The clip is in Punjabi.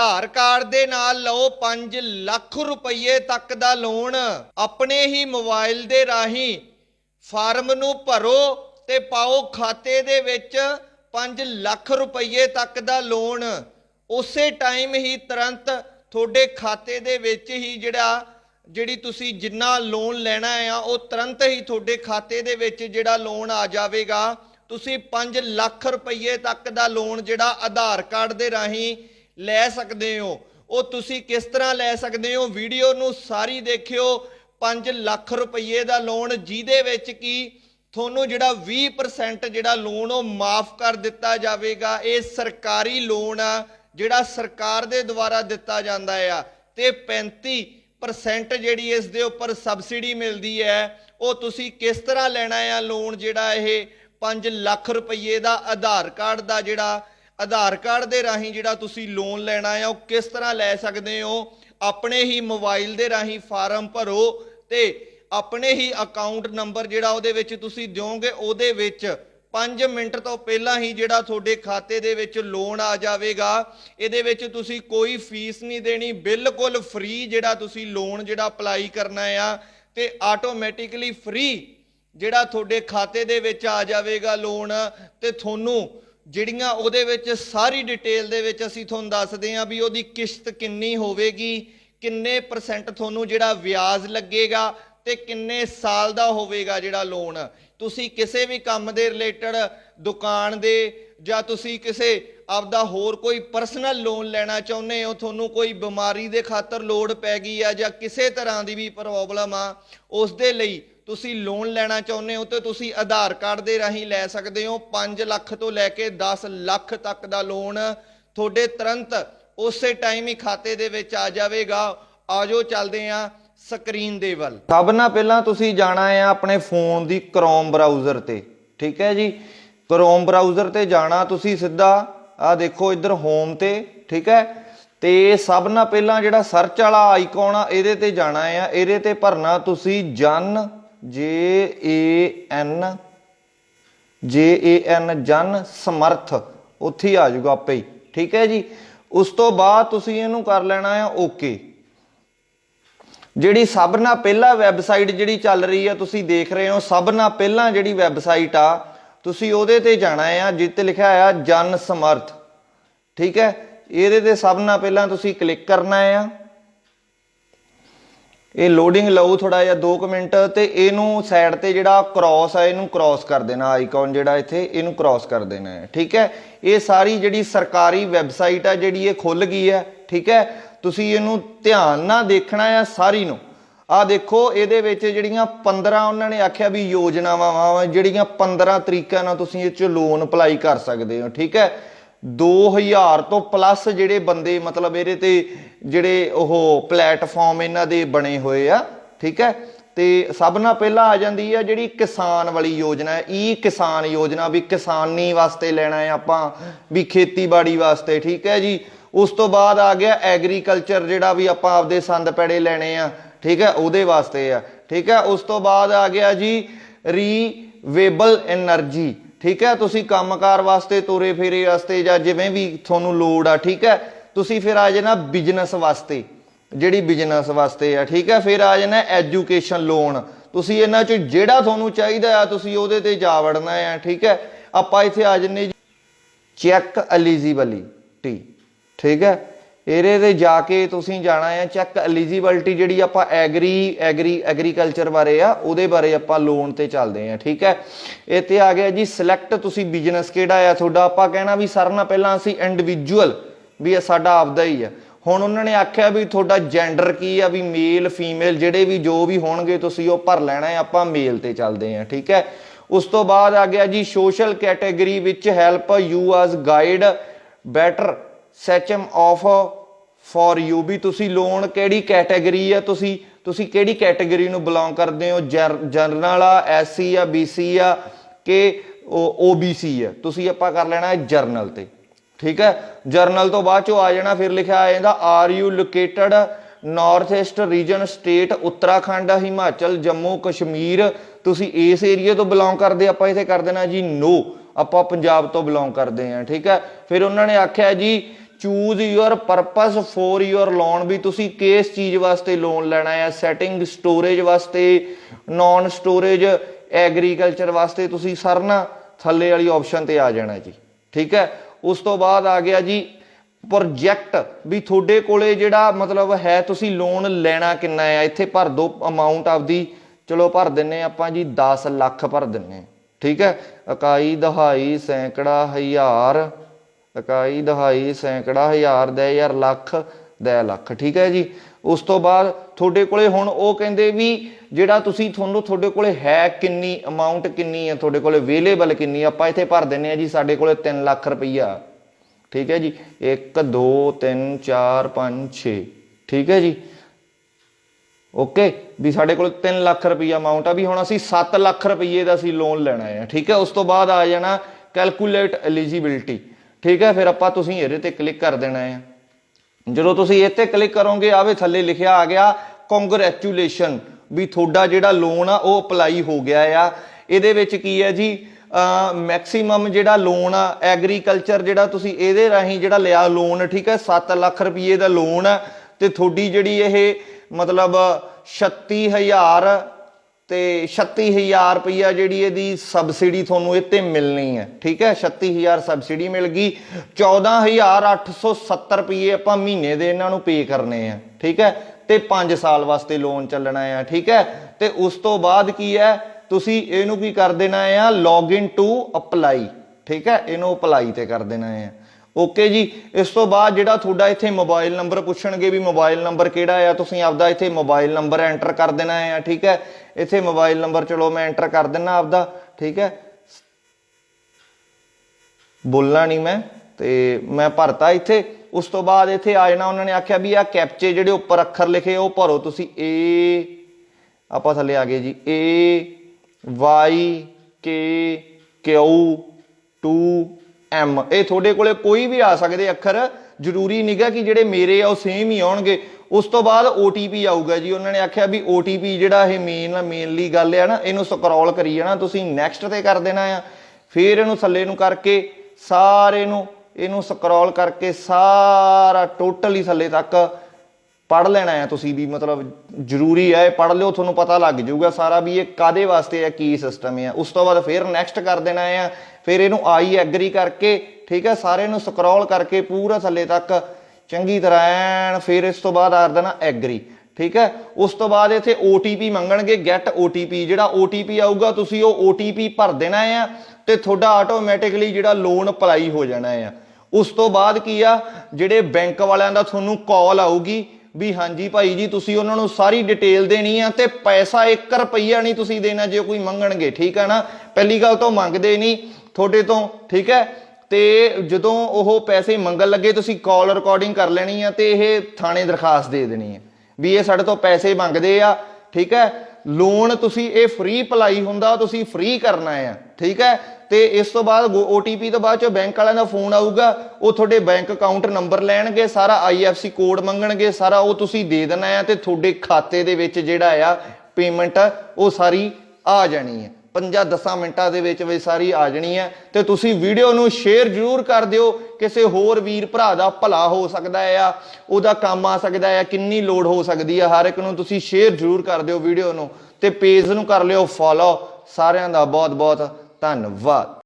ਆਧਾਰ ਕਾਰਡ ਦੇ ਨਾਲ ਲਓ 5 ਲੱਖ ਰੁਪਏ ਤੱਕ ਦਾ ਲੋਨ। ਆਪਣੇ ਹੀ ਮੋਬਾਈਲ ਦੇ ਰਾਹੀਂ ਫਾਰਮ ਨੂੰ ਭਰੋ ਤੇ ਪਾਓ ਖਾਤੇ ਦੇ ਵਿੱਚ 5 ਲੱਖ ਰੁਪਏ ਤੱਕ ਦਾ ਲੋਨ। ਉਸੇ ਟਾਈਮ ਹੀ ਤੁਰੰਤ ਤੁਹਾਡੇ ਖਾਤੇ ਦੇ ਵਿੱਚ ਹੀ ਜਿਹੜਾ, ਜਿਹੜੀ ਤੁਸੀਂ ਜਿੰਨਾ ਲੋਨ ਲੈਣਾ ਆ, ਉਹ ਤੁਰੰਤ ਹੀ ਤੁਹਾਡੇ ਖਾਤੇ ਦੇ ਵਿੱਚ ਜਿਹੜਾ ਲੋਨ ਆ ਜਾਵੇਗਾ। ਤੁਸੀਂ 5 ਲੱਖ ਰੁਪਏ ਤੱਕ ਦਾ ਲੋਨ ਜਿਹੜਾ ਆਧਾਰ ਕਾਰਡ ਦੇ ਰਾਹੀਂ ਲੈ ਸਕਦੇ ਹੋ। ਉਹ ਤੁਸੀਂ ਕਿਸ ਤਰ੍ਹਾਂ ਲੈ ਸਕਦੇ ਹੋ? ਵੀਡੀਓ ਨੂੰ ਸਾਰੀ ਦੇਖਿਓ। 5 ਲੱਖ ਰੁਪਏ ਦਾ ਲੋਨ ਜਿਹਦੇ ਵਿੱਚ ਕੀ ਤੁਹਾਨੂੰ ਜਿਹੜਾ 20% ਜਿਹੜਾ ਲੋਨ ਉਹ ਮਾਫ ਕਰ ਦਿੱਤਾ ਜਾਵੇਗਾ। ਇਹ ਸਰਕਾਰੀ ਲੋਨ ਆ, ਜਿਹੜਾ ਸਰਕਾਰ ਦੇ ਦੁਆਰਾ ਦਿੱਤਾ ਜਾਂਦਾ ਆ। ਤੇ 35% ਜਿਹੜੀ ਇਸ ਦੇ ਉੱਪਰ ਸਬਸਿਡੀ ਮਿਲਦੀ ਹੈ, ਉਹ ਤੁਸੀਂ ਕਿਸ ਤਰ੍ਹਾਂ ਲੈਣਾ ਆ ਲੋਨ ਜਿਹੜਾ ਇਹ? 5 ਲੱਖ ਰੁਪਏ ਦਾ ਆਧਾਰ ਕਾਰਡ ਦਾ ਜਿਹੜਾ ਆਧਾਰ ਕਾਰਡ ਦੇ ਰਾਹੀਂ ਜਿਹੜਾ ਤੁਸੀਂ ਲੋਨ ਲੈਣਾ ਆ ਉਹ ਕਿਸ ਤਰ੍ਹਾਂ ਲੈ ਸਕਦੇ ਹੋ? ਆਪਣੇ ਹੀ ਮੋਬਾਈਲ ਦੇ ਰਾਹੀਂ ਫਾਰਮ ਭਰੋ ਤੇ ਆਪਣੇ ਹੀ ਅਕਾਊਂਟ ਨੰਬਰ ਜਿਹੜਾ ਉਹਦੇ ਵਿੱਚ ਤੁਸੀਂ ਦਿਓਗੇ, ਉਹਦੇ ਵਿੱਚ 5 ਮਿੰਟ ਤੋਂ ਪਹਿਲਾਂ ਹੀ ਜਿਹੜਾ ਤੁਹਾਡੇ ਖਾਤੇ ਦੇ ਵਿੱਚ ਲੋਨ ਆ ਜਾਵੇਗਾ। ਇਹਦੇ ਵਿੱਚ ਤੁਸੀਂ ਕੋਈ ਫੀਸ ਨਹੀਂ ਦੇਣੀ, ਬਿਲਕੁਲ ਫ੍ਰੀ ਜਿਹੜਾ ਤੁਸੀਂ ਲੋਨ ਜਿਹੜਾ ਅਪਲਾਈ ਕਰਨਾ ਆ ਤੇ ਆਟੋਮੈਟਿਕਲੀ ਫ੍ਰੀ ਜਿਹੜਾ ਤੁਹਾਡੇ ਖਾਤੇ ਦੇ ਵਿੱਚ ਆ ਜਾਵੇਗਾ ਲੋਨ ਤੇ ਤੁਹਾਨੂੰ ਜਿਹੜੀਆਂ ਉਹਦੇ ਵਿੱਚ ਸਾਰੀ ਡਿਟੇਲ ਦੇ ਵਿੱਚ ਅਸੀਂ ਤੁਹਾਨੂੰ ਦੱਸਦੇ ਹਾਂ ਵੀ ਉਹਦੀ ਕਿਸ਼ਤ ਕਿੰਨੀ ਹੋਵੇਗੀ, ਕਿੰਨੇ ਪਰਸੈਂਟ ਤੁਹਾਨੂੰ ਜਿਹੜਾ ਵਿਆਜ ਲੱਗੇਗਾ ਤੇ ਕਿੰਨੇ ਸਾਲ ਦਾ ਹੋਵੇਗਾ ਜਿਹੜਾ ਲੋਨ ਤੁਸੀਂ ਕਿਸੇ ਵੀ ਕੰਮ ਦੇ ਰਿਲੇਟਡ ਦੁਕਾਨ ਦੇ ਜਾਂ ਤੁਸੀਂ ਕਿਸੇ ਆਪਦਾ ਹੋਰ ਕੋਈ ਪਰਸਨਲ ਲੋਨ ਲੈਣਾ ਚਾਹੁੰਦੇ ਹੋ, ਤੁਹਾਨੂੰ ਕੋਈ ਬਿਮਾਰੀ ਦੇ ਖਾਤਰ ਲੋੜ ਪੈ ਗਈ ਆ ਜਾਂ ਕਿਸੇ ਤਰ੍ਹਾਂ ਦੀ ਵੀ ਪ੍ਰੋਬਲਮ ਆ ਉਸ ਦੇ ਲਈ ਤੁਸੀਂ ਲੋਨ ਲੈਣਾ ਚਾਹੁੰਦੇ ਹੋ ਤੇ ਤੁਸੀਂ ਆਧਾਰ ਕਾਰਡ ਦੇ ਰਾਹੀਂ ਲੈ ਸਕਦੇ ਹੋ। 5 ਲੱਖ ਤੋਂ ਲੈ ਕੇ 10 ਲੱਖ ਤੱਕ ਦਾ ਲੋਨ ਤੁਹਾਡੇ ਤੁਰੰਤ ਉਸੇ ਟਾਈਮ ਹੀ ਖਾਤੇ ਦੇ ਵਿੱਚ ਆ ਜਾਵੇਗਾ। ਆਜੋ, ਚੱਲਦੇ ਆਂ ਸਕਰੀਨ ਦੇ ਵੱਲ। ਸਭ ਨਾਲ ਪਹਿਲਾਂ ਤੁਸੀਂ ਜਾਣਾ ਹੈ ਆਪਣੇ ਫੋਨ ਦੀ ਕ੍ਰੋਮ ਬਰਾਊਜ਼ਰ ਤੇ, ਠੀਕ ਹੈ ਜੀ? ਕ੍ਰੋਮ ਬਰਾਊਜ਼ਰ ਤੇ ਜਾਣਾ ਤੁਸੀਂ ਸਿੱਧਾ। ਆ ਦੇਖੋ ਇੱਧਰ ਹੋਮ ਤੇ, ਠੀਕ ਹੈ? ਤੇ ਸਭ ਨਾਲ ਪਹਿਲਾਂ ਜਿਹੜਾ ਸਰਚ ਵਾਲਾ ਆਈਕਨ ਆ, ਇਹਦੇ ਤੇ ਜਾਣਾ ਆ ਇਹਦੇ ਤੇ ਭਰਨਾ ਤੁਸੀਂ ਜਨ ਜੇ ਏ ਐਨ ਜੇ ਏ ਐਨ ਜਨ ਸਮਰਥ, ਉੱਥੇ ਹੀ ਆ ਜਾਊਗਾ ਆਪੇ ਹੀ, ਠੀਕ ਹੈ ਜੀ? ਉਸ ਤੋਂ ਬਾਅਦ ਤੁਸੀਂ ਇਹਨੂੰ ਕਰ ਲੈਣਾ ਆ ਓਕੇ। ਜਿਹੜੀ ਸਭ ਨਾਲ ਪਹਿਲਾ ਵੈਬਸਾਈਟ ਜਿਹੜੀ ਚੱਲ ਰਹੀ ਹੈ, ਤੁਸੀਂ ਦੇਖ ਰਹੇ ਹੋ ਸਭ ਨਾਲ ਪਹਿਲਾਂ ਜਿਹੜੀ ਵੈਬਸਾਈਟ ਆ, ਤੁਸੀਂ ਉਹਦੇ ਤੇ ਜਾਣਾ ਆ ਜਿੱਤੇ ਲਿਖਿਆ ਆ ਜਨ ਸਮਰਥ, ਠੀਕ ਹੈ? ਇਹਦੇ ਤੇ ਸਭ ਨਾਲ ਪਹਿਲਾਂ ਤੁਸੀਂ ਕਲਿੱਕ ਕਰਨਾ ਆ ਇਹ ਲੋਡਿੰਗ ਲਊ ਥੋੜਾ ਜਿਹਾ 2 ਮਿੰਟ ਤੇ ਇਹਨੂੰ ਸਾਈਡ ਤੇ ਜਿਹੜਾ ਕ੍ਰਾਸ ਆ, ਇਹਨੂੰ ਕ੍ਰਾਸ ਕਰ ਦੇਣਾ ਆਈਕਨ ਜਿਹੜਾ ਇੱਥੇ, ਇਹਨੂੰ ਕ੍ਰਾਸ ਕਰ ਦੇਣਾ ਹੈ, ਠੀਕ ਹੈ? ਇਹ ਸਾਰੀ ਜਿਹੜੀ ਸਰਕਾਰੀ ਵੈਬਸਾਈਟ ਆ ਜਿਹੜੀ ਇਹ ਖੁੱਲ ਗਈ ਹੈ, ਠੀਕ ਹੈ? ਤੁਸੀਂ ਇਹਨੂੰ ਧਿਆਨ ਨਾਲ ਦੇਖਣਾ ਆ ਸਾਰੀ ਨੂੰ। ਆ ਦੇਖੋ, ਇਹਦੇ ਵਿੱਚ ਜਿਹੜੀਆਂ 15 ਉਹਨਾਂ ਨੇ ਆਖਿਆ ਵੀ ਯੋਜਨਾਵਾਂ ਵਾ, ਜਿਹੜੀਆਂ 15 ਤਰੀਕਾਂ ਨਾਲ ਤੁਸੀਂ ਇਹ ਚ ਲੋਨ ਅਪਲਾਈ ਕਰ ਸਕਦੇ ਹੋ, ਠੀਕ ਹੈ? 2000 ਤੋਂ ਪਲੱਸ ਜਿਹੜੇ ਬੰਦੇ ਮਤਲਬ ਇਹਦੇ ਤੇ ਜਿਹੜੇ ਉਹ ਪਲੇਟਫਾਰਮ ਇਹਨਾਂ ਦੇ ਬਣੇ ਹੋਏ ਆ, ਠੀਕ ਹੈ? ਤੇ ਸਭ ਨਾਲ ਪਹਿਲਾਂ ਆ ਜਾਂਦੀ ਆ ਜਿਹੜੀ ਕਿਸਾਨ ਵਾਲੀ ਯੋਜਨਾ ਹੈ। ਈ ਕਿਸਾਨ ਯੋਜਨਾ ਵੀ ਕਿਸਾਨੀ ਵਾਸਤੇ ਲੈਣਾ ਹੈ ਆਪਾਂ, ਵੀ ਖੇਤੀਬਾੜੀ ਵਾਸਤੇ, ਠੀਕ ਹੈ ਜੀ? ਉਸ ਤੋਂ ਬਾਅਦ ਆ ਗਿਆ ਐਗਰੀਕਲਚਰ ਜਿਹੜਾ ਵੀ ਆਪਾਂ ਆਪਦੇ ਸੰਦ ਪੈੜੇ ਲੈਣੇ ਆ, ਠੀਕ ਹੈ? ਉਹਦੇ ਵਾਸਤੇ ਆ, ਠੀਕ ਹੈ? ਉਸ ਤੋਂ ਬਾਅਦ ਆ ਗਿਆ ਜੀ ਰੀਵੇਬਲ એનર્ਜੀ ਠੀਕ ਹੈ? ਤੁਸੀਂ ਕੰਮਕਾਰ ਵਾਸਤੇ ਤੋਰੇ ਫੇਰੇ ਵਾਸਤੇ ਜਾਂ ਜਿਵੇਂ ਵੀ ਤੁਹਾਨੂੰ ਲੋੜ ਆ, ਠੀਕ ਹੈ? ਤੁਸੀਂ ਫਿਰ ਆ ਜਾਣਾ ਬਿਜ਼ਨਸ ਵਾਸਤੇ। ਜਿਹੜੀ ਬਿਜ਼ਨਸ ਵਾਸਤੇ ਆ, ਠੀਕ ਹੈ? ਫਿਰ ਆ ਜਾਣਾ ਐਜੂਕੇਸ਼ਨ ਲੋਨ ਤੁਸੀਂ ਇਹਨਾਂ ਚ ਜਿਹੜਾ ਤੁਹਾਨੂੰ ਚਾਹੀਦਾ ਆ, ਤੁਸੀਂ ਉਹਦੇ ਤੇ ਜਾ ਵੜਨਾ ਆ, ਠੀਕ ਹੈ? ਆਪਾਂ ਇੱਥੇ ਆ ਜੰਨੇ ਚੈੱਕ ਐਲੀਜੀਬਿਲਿਟੀ ਠੀਕ ਹੈ? ਇਹਦੇ ਤੇ ਜਾ ਕੇ ਤੁਸੀਂ ਜਾਣਾ ਹੈ ਚੈੱਕ ਐਲੀਜੀਬਿਲਟੀ ਜਿਹੜੀ ਆਪਾਂ ਐਗਰੀ ਐਗਰੀ ਐਗਰੀਕਲਚਰ ਬਾਰੇ ਆ, ਉਹਦੇ ਬਾਰੇ ਆਪਾਂ ਲੋਨ ਤੇ ਚੱਲਦੇ ਆ, ਠੀਕ ਹੈ? ਇਹ ਇੱਥੇ ਆ ਗਿਆ ਜੀ ਸਿਲੈਕਟ ਤੁਸੀਂ ਬਿਜ਼ਨਸ ਕਿਹੜਾ ਆ? ਤੁਹਾਡਾ ਆਪਾਂ ਕਹਿਣਾ ਵੀ ਸਰ ਨਾਲ ਪਹਿਲਾਂ ਅਸੀਂ ਇੰਡੀਵਿਜੂਅਲ ਵੀ ਇਹ ਸਾਡਾ ਆਪਦਾ ਹੀ ਆ। ਹੁਣ ਉਹਨਾਂ ਨੇ ਆਖਿਆ ਵੀ ਤੁਹਾਡਾ ਜੈਂਡਰ ਕੀ ਆ, ਵੀ ਮੇਲ ਫੀਮੇਲ ਜਿਹੜੇ ਵੀ ਜੋ ਵੀ ਹੋਣਗੇ ਤੁਸੀਂ ਉਹ ਭਰ ਲੈਣਾ ਹੈ ਆਪਾਂ ਮੇਲ ਤੇ ਚੱਲਦੇ ਆ, ਠੀਕ ਹੈ? ਉਸ ਤੋਂ ਬਾਅਦ ਆ ਗਿਆ ਜੀ ਸੋਸ਼ਲ ਕੈਟਾਗਰੀ ਵਿੱਚ help us guide better scheme of for you ਵੀ ਤੁਸੀਂ ਲੋਨ ਕਿਹੜੀ ਕੈਟਾਗਰੀ ਆ? ਤੁਸੀਂ ਤੁਸੀਂ ਕਿਹੜੀ ਕੈਟਾਗਰੀ ਨੂੰ ਬਿਲੋਂਗ ਕਰਦੇ ਹੋ? ਜਨਰਲ ਆ ਐਸਸੀ ਆ ਬੀਸੀ ਆ ਕਿ ਓਬੀਸੀ ਆ? ਤੁਸੀਂ ਆਪਾਂ ਕਰ ਲੈਣਾ ਜਰਨਲ ਤੇ। ਠੀਕ ਹੈ? ਜਰਨਲ ਤੋਂ ਬਾਅਦ ਚੋਂ ਆ ਜਾਣਾ, ਫਿਰ ਲਿਖਿਆ ਆ ਜਾਂਦਾ are you located north east region state Uttarakhand Himachal Jammu Kashmir ਤੁਸੀਂ ਇਸ ਏਰੀਆ ਤੋਂ ਬਿਲੋਂਗ ਕਰਦੇ, ਆਪਾਂ ਇੱਥੇ ਕਰ ਦੇਣਾ ਜੀ ਨੋ ਆਪਾਂ ਪੰਜਾਬ ਤੋਂ ਬਿਲੋਂਗ ਕਰਦੇ ਹਾਂ, ਠੀਕ ਹੈ? ਫਿਰ ਉਹਨਾਂ ਨੇ ਆਖਿਆ ਜੀ choose your purpose for your loan ਵੀ ਤੁਸੀਂ ਕਿਸ ਚੀਜ਼ ਵਾਸਤੇ ਲੋਨ ਲੈਣਾ ਹੈ? ਸੈਟਿੰਗ ਸਟੋਰੇਜ ਵਾਸਤੇ ਨਾਨ ਸਟੋਰੇਜ ਐਗਰੀਕਲਚਰ ਵਾਸਤੇ ਤੁਸੀਂ ਸਰਨਾ ਥੱਲੇ ਵਾਲੀ ਆਪਸ਼ਨ ਤੇ ਆ ਜਾਣਾ ਜੀ। ਠੀਕ ਹੈ? ਉਸ ਤੋਂ ਬਾਅਦ ਆ ਗਿਆ ਜੀ ਪ੍ਰੋਜੈਕਟ ਵੀ ਤੁਹਾਡੇ ਕੋਲੇ ਜਿਹੜਾ ਮਤਲਬ ਹੈ ਤੁਸੀਂ ਲੋਨ ਲੈਣਾ ਕਿੰਨਾ ਹੈ? ਇੱਥੇ ਭਰ ਦੋ ਅਮਾਉਂਟ ਆਪਦੀ। ਚਲੋ ਭਰ ਦਿੰਨੇ ਆਪਾਂ ਜੀ 10 ਲੱਖ ਭਰ ਦਿੰਨੇ ਠੀਕ ਹੈ? ਇਕਾਈ, ਦਹਾਈ, ਸੈਂਕੜਾ, ਹਜ਼ਾਰ। ਇਕਾਈ ਦਹਾਈ, ਸੈਂਕੜਾ, ਹਜ਼ਾਰ ਦੇ ਹਜ਼ਾਰ, ਲੱਖ ਦੇ ਲੱਖ। ਠੀਕ ਹੈ ਜੀ? ਉਸ ਤੋਂ ਬਾਅਦ ਤੁਹਾਡੇ ਕੋਲੇ ਹੁਣ ਉਹ ਕਹਿੰਦੇ ਵੀ ਜਿਹੜਾ ਤੁਸੀਂ ਤੁਹਾਨੂੰ ਤੁਹਾਡੇ ਕੋਲੇ ਹੈ ਕਿੰਨੀ ਅਮਾਉਂਟ ਕਿੰਨੀ ਹੈ, ਤੁਹਾਡੇ ਕੋਲੇ ਅਵੇਲੇਬਲ ਕਿੰਨੀ ਆਪਾਂ ਇੱਥੇ ਭਰ ਦਿੰਨੇ ਆ ਜੀ, ਸਾਡੇ ਕੋਲੇ 3 ਲੱਖ ਰੁਪਈਆ। ਠੀਕ ਹੈ ਜੀ? 1 2 3 4 5 6 ਠੀਕ ਹੈ ਜੀ? ਓਕੇ ਵੀ ਸਾਡੇ ਕੋਲ 3 ਲੱਖ ਰੁਪਈਆ ਅਮਾਉਂਟ ਆ, ਵੀ ਹੁਣ ਅਸੀਂ 7 ਲੱਖ ਰੁਪਈਏ ਦਾ ਅਸੀਂ ਲੋਨ ਲੈਣਾ ਹੈ। ਠੀਕ ਹੈ? ਉਸ ਤੋਂ ਬਾਅਦ ਆ ਜਾਣਾ ਕੈਲਕੂਲੇਟ ਐਲੀਜੀਬਿਲਟੀ ਠੀਕ ਹੈ, ਫਿਰ ਆਪਾਂ ਤੁਸੀਂ ਇਹਦੇ ਤੇ ਕਲਿੱਕ ਕਰ ਦੇਣਾ ਹੈ। ਜਦੋਂ ਤੁਸੀਂ ਇਹ ਤੇ ਕਲਿੱਕ ਕਰੋਗੇ ਆਵੇ ਥੱਲੇ ਲਿਖਿਆ ਆ ਗਿਆ ਕੰਗ੍ਰੈਚੁਲੇਸ਼ਨ ਵੀ ਤੁਹਾਡਾ ਜਿਹੜਾ ਲੋਨ ਆ, ਉਹ ਅਪਲਾਈ ਹੋ ਗਿਆ ਆ। ਇਹਦੇ ਵਿੱਚ ਕੀ ਹੈ ਜੀ? ਮੈਕਸਿਮਮ ਜਿਹੜਾ ਲੋਨ ਆ ਐਗਰੀਕਲਚਰ ਜਿਹੜਾ ਤੁਸੀਂ ਇਹਦੇ ਰਾਹੀਂ ਜਿਹੜਾ ਲਿਆ ਲੋਨ ਠੀਕ ਹੈ 7 ਲੱਖ ਰੁਪਏ ਦਾ ਲੋਨ ਆ। ਤੇ ਤੁਹਾਡੀ ਜਿਹੜੀ ਇਹ ਮਤਲਬ 36000 ਤੇ 36000 ਰੁਪਈਆ ਜਿਹੜੀ ਇਹਦੀ ਸਬਸਿਡੀ ਤੁਹਾਨੂੰ ਇਹ ਤੇ ਮਿਲਣੀ ਹੈ, ਠੀਕ ਹੈ? 36000 ਸਬਸਿਡੀ ਮਿਲ ਗਈ। 14870 ਰੁਪਈਏ ਆਪਾਂ ਮਹੀਨੇ ਦੇ ਇਹਨਾਂ ਨੂੰ ਪੇ ਕਰਨੇ ਆ, ਠੀਕ ਹੈ? ਤੇ 5 ਸਾਲ ਵਾਸਤੇ ਲੋਨ ਚੱਲਣਾ ਆ, ਠੀਕ ਹੈ? ਤੇ ਉਸ ਤੋਂ ਬਾਅਦ ਕੀ ਹੈ? ਤੁਸੀਂ ਇਹਨੂੰ ਕੀ ਕਰ ਦੇਣਾ ਆ? ਲੌਗਇਨ ਟੂ ਅਪਲਾਈ ਠੀਕ ਹੈ? ਇਹਨੂੰ ਅਪਲਾਈ ਤੇ ਕਰ ਦੇਣਾ ਆ। ਓਕੇ ਜੀ, ਇਸ ਤੋਂ ਬਾਅਦ ਜਿਹੜਾ ਤੁਹਾਡਾ ਇੱਥੇ ਮੋਬਾਈਲ ਨੰਬਰ ਪੁੱਛਣਗੇ ਵੀ ਮੋਬਾਈਲ ਨੰਬਰ ਕਿਹੜਾ ਆ, ਤੁਸੀਂ ਆਪਦਾ ਇੱਥੇ ਮੋਬਾਈਲ ਨੰਬਰ ਐਂਟਰ ਕਰ ਦੇਣਾ ਆ, ਠੀਕ ਹੈ? ਇੱਥੇ ਮੋਬਾਈਲ ਨੰਬਰ ਚਲੋ ਮੈਂ ਐਂਟਰ ਕਰ ਦਿੰਨਾ ਆਪਦਾ, ਠੀਕ ਹੈ? ਬੋਲਣਾ ਨਹੀਂ ਮੈਂ, ਤੇ ਮੈਂ ਭਰਤਾ ਇੱਥੇ। ਉਸ ਤੋਂ ਬਾਅਦ ਇੱਥੇ ਆ ਜਾਣਾ, ਉਹਨਾਂ ਨੇ ਆਖਿਆ ਵੀ ਆ ਕੈਪਚੇ ਜਿਹੜੇ ਉੱਪਰ ਅੱਖਰ ਲਿਖੇ ਉਹ ਭਰੋ ਤੁਸੀਂ ਏ ਆਪਾਂ ਥੱਲੇ ਆ ਗਏ ਜੀ। A Y K Q 2 M ਇਹ ਤੁਹਾਡੇ ਕੋਲੇ ਕੋਈ ਵੀ ਆ ਸਕਦੇ ਅੱਖਰ। ਜ਼ਰੂਰੀ ਨਹੀਂਗਾ ਕਿ ਜਿਹੜੇ ਮੇਰੇ ਆ, ਉਹ ਸੇਮ ਹੀ ਆਉਣਗੇ। ਉਸ ਤੋਂ ਬਾਅਦ OTP ਆਊਗਾ ਜੀ। ਉਹਨਾਂ ਨੇ ਆਖਿਆ ਵੀ OTP ਜਿਹੜਾ ਇਹ ਮੇਨ ਮੇਨਲੀ ਗੱਲ ਹੈ ਨਾ, ਇਹਨੂੰ ਸਕਰੋਲ ਕਰੀ ਜਾਣਾ। ਤੁਸੀਂ ਨੈਕਸਟ ਤੇ ਕਰ ਦੇਣਾ ਆ। ਫਿਰ ਇਹਨੂੰ ਥੱਲੇ ਨੂੰ ਕਰਕੇ ਸਾਰੇ ਨੂੰ ਇਹਨੂੰ ਸਕਰੋਲ ਕਰਕੇ ਸਾਰਾ ਟੋਟਲ ਹੀ ਥੱਲੇ ਤੱਕ ਪੜ ਲੈਣਾ ਹੈ ਤੁਸੀਂ ਵੀ। ਮਤਲਬ ਜ਼ਰੂਰੀ ਹੈ ਪੜ ਲਿਓ, ਤੁਹਾਨੂੰ ਪਤਾ ਲੱਗ ਜਾਊਗਾ ਸਾਰਾ ਵੀ ਇਹ ਕਾਦੇ ਵਾਸਤੇ ਹੈ ਕੀ ਸਿਸਟਮ ਹੈ ਉਸ ਤੋਂ ਬਾਅਦ ਫਿਰ ਨੈਕਸਟ ਕਰ ਦੇਣਾ ਹੈ ਫਿਰ ਇਹਨੂੰ ਆਈ ਐਗਰੀ ਕਰਕੇ, ਠੀਕ ਹੈ ਸਾਰੇ ਨੂੰ ਸਕਰੋਲ ਕਰਕੇ ਪੂਰਾ ਥੱਲੇ ਤੱਕ, ਚੰਗੀ ਤਰ੍ਹਾਂ ਐਨ, ਫਿਰ ਇਸ ਤੋਂ ਬਾਅਦ ਆ ਦੇਣਾ ਐਗਰੀ, ਠੀਕ ਹੈ, ਉਸ ਤੋਂ ਬਾਅਦ ਇੱਥੇ OTP ਮੰਗਣਗੇ ਗੈਟ OTP ਜਿਹੜਾ OTP ਆਊਗਾ, ਤੁਸੀਂ ਉਹ OTP ਭਰ ਦੇਣਾ ਹੈ ਤੇ ਤੁਹਾਡਾ ਆਟੋਮੈਟਿਕਲੀ ਜਿਹੜਾ ਲੋਨ ਅਪਲਾਈ ਹੋ ਜਾਣਾ ਹੈ ਉਸ ਤੋਂ ਬਾਅਦ ਕੀ ਆ, ਜਿਹੜੇ ਬੈਂਕ ਵਾਲਿਆਂ ਦਾ ਤੁਹਾਨੂੰ ਕਾਲ ਆਊਗੀ ਵੀ ਹਾਂਜੀ ਭਾਈ ਜੀ, ਤੁਸੀਂ ਉਹਨਾਂ ਨੂੰ ਸਾਰੀ ਡਿਟੇਲ ਦੇਣੀ ਆ ਤੇ ਪੈਸਾ 1 ਰੁਪਈਆ ਨਹੀਂ ਤੁਸੀਂ ਦੇਣਾ, ਜੇ ਕੋਈ ਮੰਗਣਗੇ, ਠੀਕ ਆ ਨਾ? ਪਹਿਲੀ ਗੱਲ ਤਾਂ ਮੰਗਦੇ ਨਹੀਂ ਤੁਹਾਡੇ ਤੋਂ, ਠੀਕ ਹੈ? ਤੇ ਜਦੋਂ ਉਹ ਪੈਸੇ ਮੰਗਣ ਲੱਗੇ, ਤੁਸੀਂ ਕਾਲ ਰਿਕਾਰਡਿੰਗ ਕਰ ਲੈਣੀ ਆ ਤੇ ਇਹ ਥਾਣੇ ਦਰਖਾਸਤ ਦੇ ਦੇਣੀ ਹੈ ਵੀ ਇਹ ਸਾਡੇ ਤੋਂ ਪੈਸੇ ਮੰਗਦੇ ਆ, ਠੀਕ ਹੈ? ਲੋਨ ਤੁਸੀਂ ਇਹ ਫ੍ਰੀ ਅਪਲਾਈ ਹੁੰਦਾ, ਤੁਸੀਂ ਫ੍ਰੀ ਕਰਨਾ ਆ, ਠੀਕ ਹੈ? ਤੇ ਇਸ ਤੋਂ ਬਾਅਦ OTP ਤੋਂ ਬਾਅਦ ਚੋਂ ਬੈਂਕ ਵਾਲਿਆਂ ਦਾ ਫੋਨ ਆਊਗਾ, ਉਹ ਤੁਹਾਡੇ ਬੈਂਕ ਅਕਾਊਂਟ ਨੰਬਰ ਲੈਣਗੇ, ਸਾਰਾ IFSC ਕੋਡ ਮੰਗਣਗੇ, ਸਾਰਾ ਉਹ ਤੁਸੀਂ ਦੇ ਦੇਣਾ ਆ ਤੇ ਤੁਹਾਡੇ ਖਾਤੇ ਦੇ ਵਿੱਚ ਜਿਹੜਾ ਆ ਪੇਮੈਂਟ ਉਹ ਸਾਰੀ ਆ ਜਾਣੀ ਹੈ 5-10 ਮਿੰਟਾਂ ਦੇ ਵਿੱਚ ਵੀ ਸਾਰੀ ਆ ਜਾਣੀ ਹੈ। ਤੇ ਤੁਸੀਂ ਵੀਡੀਓ ਨੂੰ ਸ਼ੇਅਰ ਜ਼ਰੂਰ ਕਰ ਦਿਓ। ਕਿਸੇ ਹੋਰ ਵੀਰ ਭਰਾ ਦਾ ਭਲਾ ਹੋ ਸਕਦਾ ਆ, ਉਹਦਾ ਕੰਮ ਆ ਸਕਦਾ ਆ, ਕਿੰਨੀ ਲੋਡ ਹੋ ਸਕਦੀ ਆ ਹਰ ਇੱਕ ਨੂੰ ਤੁਸੀਂ ਸ਼ੇਅਰ ਜ਼ਰੂਰ ਕਰ ਦਿਓ ਵੀਡੀਓ ਨੂੰ। ਤੇ ਪੇਜ ਨੂੰ ਕਰ ਲਿਓ ਫੋਲੋ। ਸਾਰਿਆਂ ਦਾ ਬਹੁਤ ਬਹੁਤ ਧੰਨਵਾਦ।